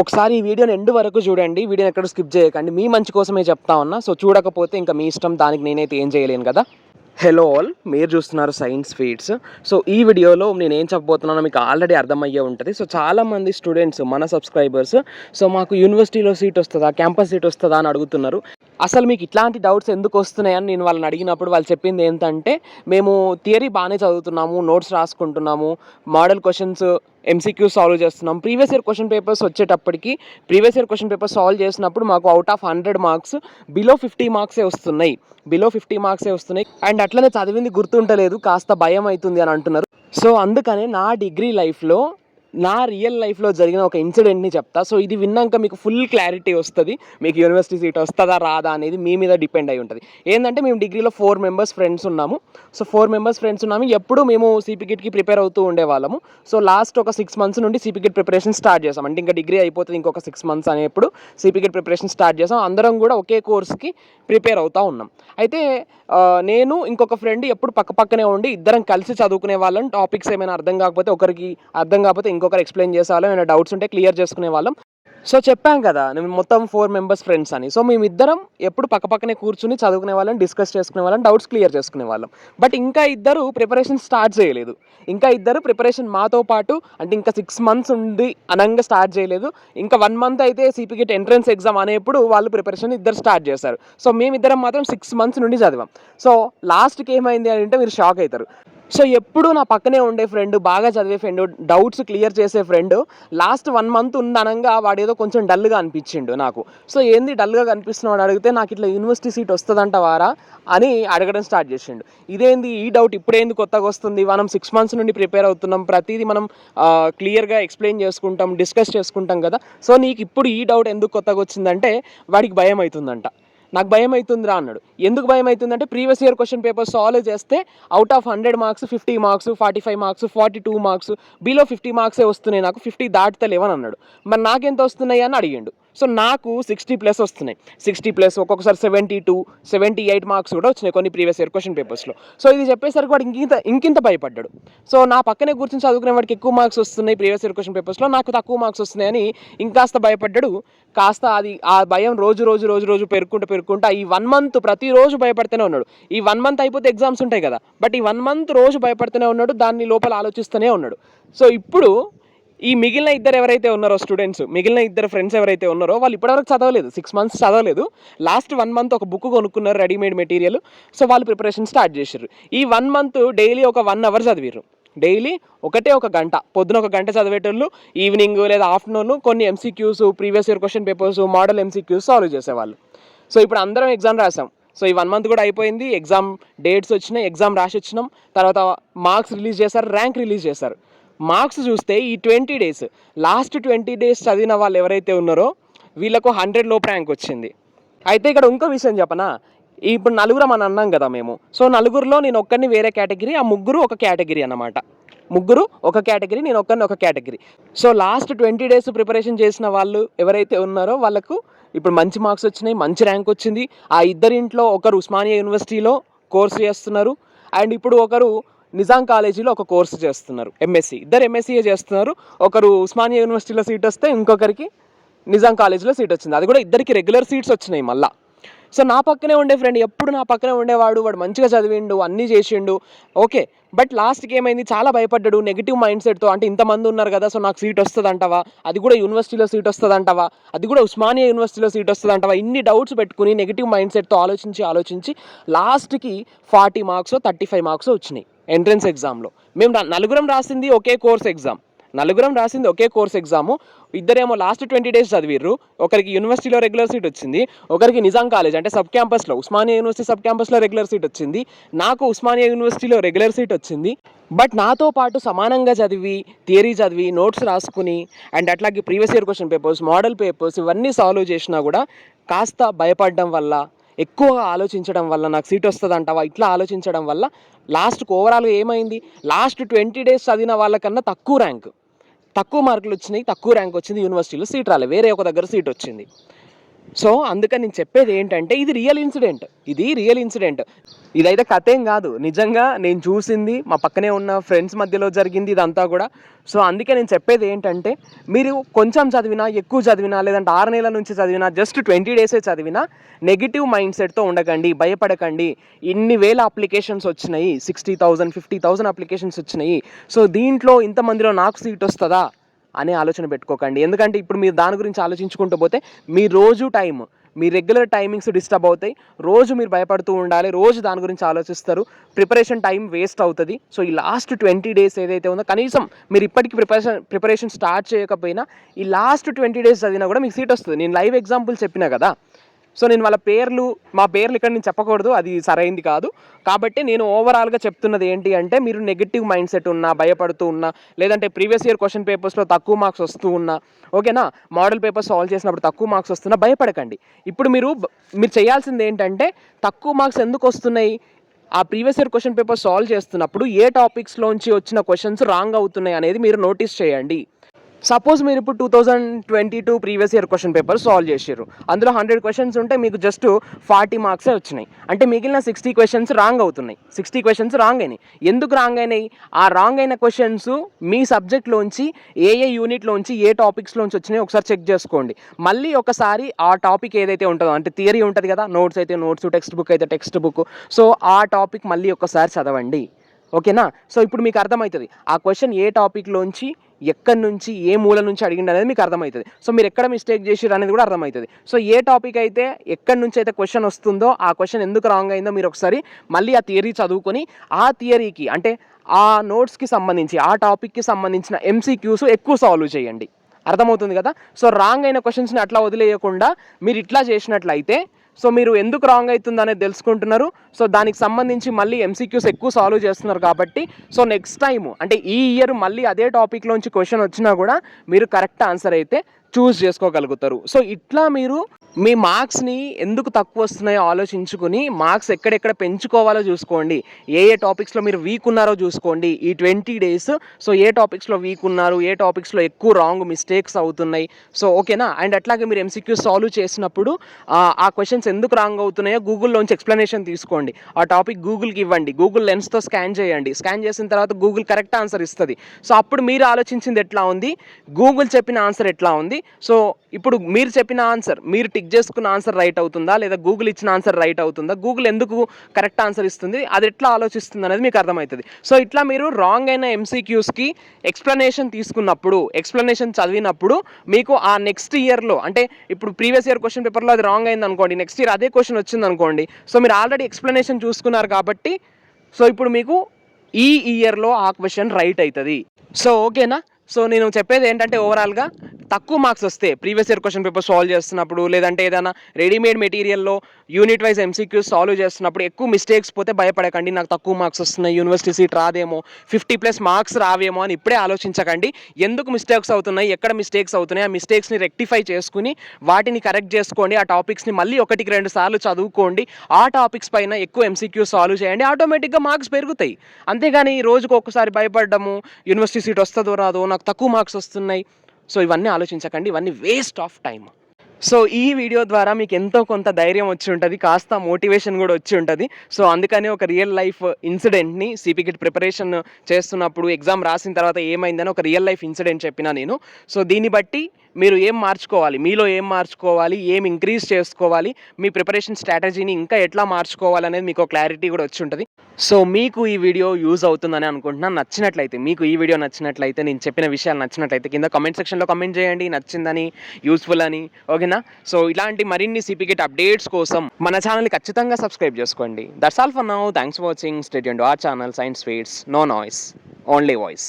ఒకసారి ఈ వీడియోని ఎండ్ వరకు చూడండి. వీడియోని ఎక్కడ స్కిప్ చేయకండి. మీ మంచి కోసమే చెప్తా ఉన్నా. సో చూడకపోతే ఇంకా మీ ఇష్టం. దానికి నేనైతే ఏం చేయలేను కదా. హలో ఆల్ మీరు చూస్తున్నారు సైన్స్ ఫీడ్స్ సో ఈ వీడియోలో నేను ఏం చెప్పబోతున్నానో మీకు ఆల్రెడీ అర్థమయ్యే ఉంటుంది. సో చాలామంది స్టూడెంట్స్ మన సబ్స్క్రైబర్స్ సో మాకు యూనివర్సిటీలో సీట్ వస్తుందా? క్యాంపస్ సీట్ వస్తుందా అని అడుగుతున్నారు. అసలు మీకు ఇట్లాంటి డౌట్స్ ఎందుకు వస్తున్నాయని నేను వాళ్ళని అడిగినప్పుడు వాళ్ళు చెప్పింది ఏంటంటే మేము థియరీ బాగానే చదువుతున్నాము నోట్స్ రాసుకుంటున్నాము మోడల్ క్వశ్చన్స్ ఎంసీక్యూ సాల్వ్ చేస్తున్నాం. ప్రీవియస్ ఇయర్ క్వశ్చన్ పేపర్స్ వచ్చేటప్పటికి previous year question paper solve చేసినప్పుడు మాకు out of hundred marks below fifty మార్క్సే వస్తున్నాయి. బిలో ఫిఫ్టీ మార్క్సే వస్తున్నాయి. అండ్ అట్లనే చదివింది గుర్తుంటలేదు కాస్త భయం అవుతుంది అని అంటున్నారు. సో అందుకనే నా డిగ్రీ లైఫ్లో నా రియల్ లైఫ్లో జరిగిన ఒక ఇన్సిడెంట్ని చెప్తా. సో ఇది విన్నాక మీకు ఫుల్ క్లారిటీ వస్తుంది. మీకు యూనివర్సిటీ సీట్ వస్తుందా రాదా అనేది మీ మీద డిపెండ్ అయి ఉంటుంది. ఏంటంటే మేము డిగ్రీలో ఫోర్ మెంబర్స్ ఫ్రెండ్స్ ఉన్నాము. సో ఫోర్ మెంబర్స్ ఫ్రెండ్స్ ఉన్నాము. ఎప్పుడు మేము సిపికిట్కి ప్రిపేర్ అవుతూ ఉండేవాళ్ళము సో లాస్ట్ ఒక సిక్స్ మంత్స్ నుండి సిపికిట్ ప్రిపరేషన్ స్టార్ట్ చేసాం అంటే ఇంకా డిగ్రీ అయిపోతుంది ఇంకొక సిక్స్ మంత్స్ అనేప్పుడు సిపికిట్ ప్రిపరేషన్ స్టార్ట్ చేసాం అందరం కూడా ఒకే కోర్స్కి ప్రిపేర్ అవుతూ ఉన్నాం. అయితే నేను ఇంకొక ఫ్రెండ్ ఎప్పుడు పక్క పక్కనే ఉండి ఇద్దరం కలిసి చదువుకునే వాళ్ళం. టాపిక్స్ ఏమైనా అర్థం కాకపోతే ఒకరికి అర్థం కాకపోతే ఒక్కొక్కరు ఎక్స్ప్లెయిన్ చేసేవాళ్ళం ఏమైనా డౌట్స్ ఉంటే క్లియర్ చేసుకునే వాళ్ళం. సో చెప్పాం కదా నేను మొత్తం ఫోర్ మెంబర్స్ ఫ్రెండ్స్ అని. సో మేమిద్దరం ఎప్పుడు పక్కపక్కనే కూర్చుని చదువుకునే వాళ్ళం డిస్కస్ చేసుకునే వాళ్ళం డౌట్స్ క్లియర్ చేసుకునే వాళ్ళం. బట్ ఇంకా ఇద్దరు ప్రిపరేషన్ స్టార్ట్ చేయలేదు. ఇంకా ఇద్దరు ప్రిపరేషన్ మాతో పాటు అంటే ఇంకా సిక్స్ మంత్స్ ఉండి అనంగా స్టార్ట్ చేయలేదు. ఇంకా వన్ మంత్ అయితే సిపికెట్ ఎంట్రన్స్ ఎగ్జామ్ అనేప్పుడు వాళ్ళు ప్రిపరేషన్ ఇద్దరు స్టార్ట్ చేశారు. సో మేమిద్దరం మాత్రం సిక్స్ మంత్స్ నుండి చదివాం. సో లాస్ట్కి ఏమైంది అని అంటే మీరు షాక్ అవుతారు. సో ఎప్పుడు నా పక్కనే ఉండే ఫ్రెండ్ బాగా చదివే ఫ్రెండ్ డౌట్స్ క్లియర్ చేసే ఫ్రెండ్ లాస్ట్ వన్ మంత్ ఉందనంగా వాడు ఏదో కొంచెం డల్గా అనిపించిండు నాకు. సో ఏంది డల్గా కనిపిస్తున్నాడు అడిగితే నాకు ఇట్లా యూనివర్సిటీ సీట్ వస్తుందంట వారా అని అడగడం స్టార్ట్ చేసిండు. ఇదేంది ఈ డౌట్ ఇప్పుడేంది కొత్తగా వస్తుంది? మనం సిక్స్ మంత్స్ నుండి ప్రిపేర్ అవుతున్నాం. ప్రతిదీ మనం క్లియర్గా ఎక్స్ప్లెయిన్ చేసుకుంటాం డిస్కస్ చేసుకుంటాం కదా. సో నీకు ఇప్పుడు ఈ డౌట్ ఎందుకు కొత్తగా వచ్చిందంటే వాడికి భయం అవుతుందంట నాకు భయం అవుతుందిరా అన్నాడు. ఎందుకు భయం అవుతుందంటే previous year question paper solve చేస్తే out of hundred marks fifty marks forty five marks forty two marks below fifty మార్క్సే వస్తున్నాయి నాకు ఫిఫ్టీ దాటుతలేవని అన్నాడు. మరి నాకెంత వస్తున్నాయి అని అడిగిండు. సో నాకు సిక్స్టీ ప్లస్ వస్తున్నాయి. సిక్స్టీ ప్లస్ ఒక్కొక్కసారి seventy two seventy eight marks కూడా వచ్చినాయి కొన్ని ప్రీవియస్ ఇయర్ క్వశ్చన్ పేపర్స్లో సో ఇది చెప్పేసరికి వాడు ఇంకింత ఇంకింత భయపడ్డాడు. సో నా పక్కనే కూర్చొని చదువుకునే వాడికి ఎక్కువ మార్క్స్ వస్తున్నాయి ప్రీవియస్ ఇయర్ క్వశ్చన్ పేపర్స్లో నాకు తక్కువ మార్క్స్ వస్తున్నాయని ఇంకాస్త భయపడ్డాడు. కాస్త అది ఆ భయం రోజు రోజు రోజు రోజు పెరుక్కుంటూ పెరుక్కుంటూ ఈ వన్ మంత్ ప్రతిరోజు భయపడుతూనే ఉన్నాడు. ఈ వన్ మంత్ అయిపోతే ఎగ్జామ్స్ ఉంటాయి కదా. బట్ ఈ వన్ మంత్ రోజు భయపడుతూనే ఉన్నాడు. దాన్ని లోపల ఆలోచిస్తూనే ఉన్నాడు. సో ఇప్పుడు ఈ మిగిలిన ఇద్దరు ఎవరైతే ఉన్నారో స్టూడెంట్స్ మిగిలిన ఇద్దరు ఫ్రెండ్స్ ఎవరైతే ఉన్నారో వాళ్ళు ఇప్పటివరకు చదవలేదు. సిక్స్ మంత్స్ చదవలేదు. లాస్ట్ వన్ మంత్ ఒక బుక్ కొనుక్కున్నారు రెడీమేడ్ మెటీరియల్ సో వాళ్ళు ప్రిపరేషన్ స్టార్ట్ చేశారు ఈ వన్ మంత్ డైలీ ఒక వన్ అవర్ చదివారు డైలీ ఒకటే ఒక గంట. పొద్దున ఒక గంట చదివేటోళ్ళు ఈవినింగ్ లేదా ఆఫ్టర్నూన్ కొన్ని MCQs previous year question papers model MCQs solve చేసేవాళ్ళు. సో ఇప్పుడు అందరం ఎగ్జామ్ రాసాం. సో ఈ వన్ మంత్ కూడా అయిపోయింది. ఎగ్జామ్ డేట్స్ వచ్చినాయి ఎగ్జామ్ రాసి వచ్చినాం తర్వాత మార్క్స్ రిలీజ్ చేశారు ర్యాంక్ రిలీజ్ చేశారు. మార్క్స్ చూస్తే ఈ twenty days last twenty days చదివిన వాళ్ళు ఎవరైతే ఉన్నారో వీళ్ళకు హండ్రెడ్ లోపు ర్యాంక్ వచ్చింది. అయితే ఇక్కడ ఇంకో విషయం చెప్పనా? ఇప్పుడు నలుగురం అని అన్నాం కదా మేము. సో నలుగురిలో నేను ఒక్కరిని వేరే కేటగిరీ ఆ ముగ్గురు ఒక కేటగిరీ అన్నమాట. ముగ్గురు ఒక కేటగిరీ నేను ఒక్కరిని ఒక category. So last twenty days preparation చేసిన వాళ్ళు ఎవరైతే ఉన్నారో వాళ్ళకు ఇప్పుడు మంచి మార్క్స్ వచ్చినాయి మంచి ర్యాంక్ వచ్చింది. ఆ ఇద్దరింట్లో ఒకరు ఉస్మానియా యూనివర్సిటీలో కోర్సు చేస్తున్నారు. అండ్ ఇప్పుడు ఒకరు నిజాం కాలేజీలో ఒక కోర్సు చేస్తున్నారు ఎంఎస్సి ఇద్దరు ఎంఎస్సీఏ చేస్తున్నారు. ఒకరు ఉస్మానియా యూనివర్సిటీలో సీట్ వస్తే ఇంకొకరికి నిజాం కాలేజీలో సీట్ వచ్చింది. అది కూడా ఇద్దరికి రెగ్యులర్ సీట్స్ వచ్చినాయి మళ్ళా. సో నా పక్కనే ఉండే ఫ్రెండ్ ఎప్పుడు నా పక్కనే ఉండేవాడు వాడు మంచిగా చదివిండు అన్నీ చేసిండు. ఓకే బట్ లాస్ట్కి ఏమైంది? చాలా భయపడ్డాడు నెగిటివ్ మైండ్ సెట్తో అంటే ఇంతమంది ఉన్నారు కదా సో నాకు సీట్ వస్తుంది అంటవా అది కూడా యూనివర్సిటీలో సీట్ వస్తుంది అంటవా అది కూడా ఉస్మానియా యూనివర్సిటీలో సీట్ వస్తుంది అంటవా ఇన్ని డౌట్స్ పెట్టుకుని నెగిటివ్ మైండ్ సెట్తో ఆలోచించి ఆలోచించి లాస్ట్కి forty marks thirty five marks వచ్చినాయి. ఎంట్రన్స్ ఎగ్జామ్లో. మేము రా- నలుగురం రాసింది ఒకే కోర్స్ ఎగ్జామ్. నలుగురం రాసింది ఒకే కోర్స్ ఎగ్జాము. ఇద్దరేమో లాస్ట్ ట్వంటీ డేస్ చదివిర్రు. ఒకరికి యూనివర్సిటీలో రెగ్యులర్ సీట్ వచ్చింది. ఒకరికి నిజాం కాలేజ్ అంటే సబ్ క్యాంపస్లో ఉస్మానియా యూనివర్సిటీ సబ్ క్యాంపస్లో రెగ్యులర్ సీట్ వచ్చింది. నాకు ఉస్మానియా యూనివర్సిటీలో రెగ్యులర్ సీట్ వచ్చింది. బట్ నాతో పాటు సమానంగా చదివి థియరీ చదివి నోట్స్ రాసుకుని అండ్ అట్లాగే previous year question papers model papers ఇవన్నీ సాల్వ్ చేసినా కూడా కాస్త భయపడడం వల్ల ఎక్కువగా ఆలోచించడం వల్ల నాకు సీట్ వస్తుంది అంటావా ఇట్లా ఆలోచించడం వల్ల లాస్ట్కి ఓవరాల్గా ఏమైంది? లాస్ట్ ట్వంటీ డేస్ చదివిన వాళ్ళకన్నా తక్కువ ర్యాంక్. తక్కువ మార్కులు వచ్చినాయి తక్కువ ర్యాంక్ వచ్చింది యూనివర్సిటీలో సీట్ రాలేదు వేరే ఒక దగ్గర సీట్ వచ్చింది. సో అందుకని నేను చెప్పేది ఏంటంటే ఇది రియల్ ఇన్సిడెంట్ ఇది రియల్ ఇన్సిడెంట్ ఇదైతే కథ ఏం కాదు. నిజంగా నేను చూసింది మా పక్కనే ఉన్న ఫ్రెండ్స్ మధ్యలో జరిగింది ఇదంతా కూడా. సో అందుకే నేను చెప్పేది ఏంటంటే మీరు కొంచెం చదివినా ఎక్కువ చదివినా లేదంటే ఆరు నెలల నుంచి చదివినా జస్ట్ ట్వంటీ డేసే చదివినా నెగిటివ్ మైండ్ సెట్తో ఉండకండి భయపడకండి. ఇన్ని వేల అప్లికేషన్స్ వచ్చినాయి sixty thousand fifty thousand applications వచ్చినాయి. సో దీంట్లో ఇంతమందిలో నాకు సీట్ వస్తుందా? అనే ఆలోచన పెట్టుకోకండి. ఎందుకంటే ఇప్పుడు మీరు దాని గురించి ఆలోచించుకుంటూ పోతే మీ రోజు టైం మీ రెగ్యులర్ టైమింగ్స్ డిస్టర్బ్ అవుతాయి. రోజు మీరు భయపడుతూ ఉండాలి. రోజు దాని గురించి ఆలోచిస్తారు. ప్రిపరేషన్ టైం వేస్ట్ అవుతుంది. సో ఈ లాస్ట్ ట్వంటీ డేస్ ఏదైతే ఉందో కనీసం మీరు ఇప్పటికి ప్రిపరేషన్ ప్రిపరేషన్ స్టార్ట్ చేయకపోయినా ఈ లాస్ట్ ట్వంటీ డేస్ చదివినా కూడా మీకు సీట్ వస్తుంది. నేను లైవ్ ఎగ్జాంపుల్ చెప్పినా కదా సో నేను వాళ్ళ పేర్లు మా పేర్లు ఇక్కడ నేను చెప్పకూడదు అది సరైంది కాదు. కాబట్టి నేను ఓవరాల్గా చెప్తున్నది ఏంటి అంటే మీరు నెగిటివ్ మైండ్ సెట్ ఉన్నా భయపడుతూ ఉన్నా లేదంటే ప్రీవియస్ ఇయర్ క్వశ్చన్ పేపర్స్లో తక్కువ మార్క్స్ వస్తూ ఉన్నా ఓకేనా మోడల్ పేపర్ సాల్వ్ చేసినప్పుడు తక్కువ మార్క్స్ వస్తున్నా భయపడకండి. ఇప్పుడు మీరు మీరు చేయాల్సింది ఏంటంటే తక్కువ మార్క్స్ ఎందుకు వస్తున్నాయి? ఆ previous year question paper solve చేస్తున్నప్పుడు ఏ టాపిక్స్లోంచి వచ్చిన క్వశ్చన్స్ రాంగ్ అవుతున్నాయి అనేది మీరు నోటీస్ చేయండి. సపోజ్ మీరు ఇప్పుడు two thousand twenty two previous year question paper solve చేసారు అందులో హండ్రెడ్ క్వశ్చన్స్ ఉంటే మీకు జస్ట్ ఫార్టీ మార్క్సే వచ్చినాయి. అంటే మిగిలిన సిక్స్టీ క్వశ్చన్స్ రాంగ్ అవుతున్నాయి. సిక్స్టీ క్వశ్చన్స్ రాంగ్ అయినాయి. ఎందుకు రాంగ్ అయినాయి? ఆ రాంగ్ అయిన క్వశ్చన్స్ మీ సబ్జెక్ట్లోంచి ఏ ఏ యూనిట్లోంచి ఏ టాపిక్స్లోంచి వచ్చినాయి ఒకసారి చెక్ చేసుకోండి. మళ్ళీ ఒకసారి ఆ టాపిక్ ఏదైతే ఉంటుందో అంటే థియరీ ఉంటుంది కదా నోట్స్ అయితే నోట్స్ టెక్స్ట్ బుక్ అయితే టెక్స్ట్ బుక్ సో ఆ టాపిక్ మళ్ళీ ఒకసారి చదవండి. ఓకేనా సో ఇప్పుడు మీకు అర్థమవుతుంది. ఆ క్వశ్చన్ ఏ టాపిక్లోంచి ఎక్కడి నుంచి ఏ మూల నుంచి అడిగిండు అనేది మీకు అర్థమవుతుంది. సో మీరు ఎక్కడ మిస్టేక్ చేసిరు అనేది కూడా అర్థమవుతుంది. సో ఏ టాపిక్ అయితే ఎక్కడి నుంచి అయితే క్వశ్చన్ వస్తుందో ఆ క్వశ్చన్ ఎందుకు రాంగ్ అయిందో మీరు ఒకసారి మళ్ళీ ఆ థియరీ చదువుకొని ఆ థియరీకి అంటే ఆ నోట్స్కి సంబంధించి ఆ టాపిక్కి సంబంధించిన ఎంసీక్యూస్ ఎక్కువ సాల్వ్ చేయండి. అర్థమవుతుంది కదా? సో రాంగ్ అయిన క్వశ్చన్స్ని అట్లా వదిలేయకుండా మీరు ఇట్లా చేసినట్లయితే సో మీరు ఎందుకు రాంగ్ అవుతుంది అనేది తెలుసుకుంటున్నారు. సో దానికి సంబంధించి మళ్ళీ ఎంసీక్యూస్ ఎక్కువ సాల్వ్ చేస్తున్నారు కాబట్టి సో నెక్స్ట్ టైం అంటే ఈ ఇయర్ మళ్ళీ అదే టాపిక్లోంచి క్వశ్చన్ వచ్చినా కూడా మీరు కరెక్ట్ ఆన్సర్ అయితే చూస్ చేసుకోగలుగుతారు. సో ఇట్లా మీరు మీ మార్క్స్ని ఎందుకు తక్కువ వస్తున్నాయో ఆలోచించుకుని మార్క్స్ ఎక్కడెక్కడ పెంచుకోవాలో చూసుకోండి. ఏ ఏ టాపిక్స్లో మీరు వీక్ ఉన్నారో చూసుకోండి. ఈ ట్వంటీ డేస్ సో ఏ టాపిక్స్లో వీక్ ఉన్నారు ఏ టాపిక్స్లో ఎక్కువ రాంగ్ మిస్టేక్స్ అవుతున్నాయి. సో ఓకేనా అండ్ అట్లాగే మీరు ఎంసీక్యూ సాల్వ్ చేసినప్పుడు ఆ, క్వశ్చన్స్ ఎందుకు రాంగ్ అవుతున్నాయో గూగుల్లోంచి ఎక్స్ప్లెనేషన్ తీసుకోండి. ఆ టాపిక్ గూగుల్కి ఇవ్వండి. గూగుల్ లెన్స్తో స్కాన్ చేయండి. స్కాన్ చేసిన తర్వాత గూగుల్ కరెక్ట్ ఆన్సర్ ఇస్తుంది. సో అప్పుడు మీరు ఆలోచించింది ఎట్లా ఉంది? గూగుల్ చెప్పిన ఆన్సర్ ఎట్లా ఉంది? సో ఇప్పుడు మీరు చెప్పిన ఆన్సర్ మీరు టిక్ చేసుకున్న ఆన్సర్ రైట్ అవుతుందా? లేదా గూగుల్ ఇచ్చిన ఆన్సర్ రైట్ అవుతుందా? గూగుల్ ఎందుకు కరెక్ట్ ఆన్సర్ ఇస్తుంది? అది ఎట్లా ఆలోచిస్తుంది అనేది మీకు అర్థమవుతుంది. సో ఇట్లా మీరు రాంగ్ అయిన ఎంసీక్యూస్కి ఎక్స్ప్లెనేషన్ తీసుకున్నప్పుడు ఎక్స్ప్లెనేషన్ చదివినప్పుడు మీకు ఆ నెక్స్ట్ ఇయర్లో అంటే ఇప్పుడు ప్రీవియస్ ఇయర్ క్వశ్చన్ పేపర్లో అది రాంగ్ అయింది అనుకోండి నెక్స్ట్ ఇయర్ అదే క్వశ్చన్ వచ్చింది అనుకోండి సో మీరు ఆల్రెడీ ఎక్స్ప్లెనేషన్ చూసుకున్నారు కాబట్టి సో ఇప్పుడు మీకు ఈ ఇయర్లో ఆ క్వశ్చన్ రైట్ అవుతుంది. సో ఓకేనా సో నేను చెప్పేది ఏంటంటే ఓవరాల్గా తక్కువ మార్క్స్ వస్తే previous year question paper solve చేస్తున్నప్పుడు లేదంటే ఏదైనా రెడీమేడ్ మెటీరియల్లో యూనిట్ వైజ్ ఎంసీక్యూస్ సాల్వ్ చేస్తున్నప్పుడు ఎక్కువ మిస్టేక్స్ పోతే భయపడకండి నాకు తక్కువ మార్క్స్ వస్తున్నాయి యూనివర్సిటీ సీట్ రాదేమో ఫిఫ్టీ ప్లస్ మార్క్స్ రావేమో అని ఇప్పుడే ఆలోచించకండి. ఎందుకు మిస్టేక్స్ అవుతున్నాయి ఎక్కడ మిస్టేక్స్ అవుతున్నాయి ఆ మిస్టేక్స్ని రెక్టిఫై చేసుకుని వాటిని కరెక్ట్ చేసుకోండి ఆ టాపిక్స్ని మళ్ళీ ఒకటికి రెండు సార్లు చదువుకోండి ఆ టాపిక్స్ పైన ఎక్కువ ఎంసీక్యూ సాల్వ్ చేయండి ఆటోమేటిక్గా మార్క్స్ పెరుగుతాయి. అంతేగాని రోజుకు ఒక్కసారి భయపడ్డము యూనివర్సిటీ సీట్ వస్తుందో రాదో నాకు తక్కువ మార్క్స్ వస్తున్నాయి. సో ఇవన్నీ ఆలోచించకండి. ఇవన్నీ వేస్ట్ ఆఫ్ టైం సో ఈ వీడియో ద్వారా మీకు ఎంతో కొంత ధైర్యం వచ్చి ఉంటుంది. కాస్త మోటివేషన్ కూడా వచ్చి ఉంటుంది. సో అందుకని ఒక రియల్ లైఫ్ ఇన్సిడెంట్ని సిపికిట్ ప్రిపరేషన్ చేస్తున్నప్పుడు ఎగ్జామ్ రాసిన తర్వాత ఏమైందని ఒక రియల్ లైఫ్ ఇన్సిడెంట్ చెప్పిన నేను. సో దీన్ని బట్టి మీరు ఏం మార్చుకోవాలి? మీలో ఏం మార్చుకోవాలి? ఏం ఇంక్రీజ్ చేసుకోవాలి? మీ ప్రిపరేషన్ స్ట్రాటజీని ఇంకా ఎట్లా మార్చుకోవాలి అనేది మీకు క్లారిటీ కూడా వచ్చి ఉంటుంది. సో మీకు ఈ వీడియో యూజ్ అవుతుందని అనుకుంటున్నాను నచ్చినట్లయితే మీకు ఈ వీడియో నచ్చినట్లయితే నేను చెప్పిన విషయాలు నచ్చినట్లయితే కింద కమెంట్ సెక్షన్లో కమెంట్ చేయండి. నచ్చిందని యూస్ఫుల్ అని ఓకేనా సో ఇలాంటి మరిన్ని సిపికెట్ అప్డేట్స్ కోసం మన ఛానల్ని ఖచ్చితంగా సబ్స్క్రైబ్ చేసుకోండి. That's all for now thanks for watching state R channel science sweets no noise only voice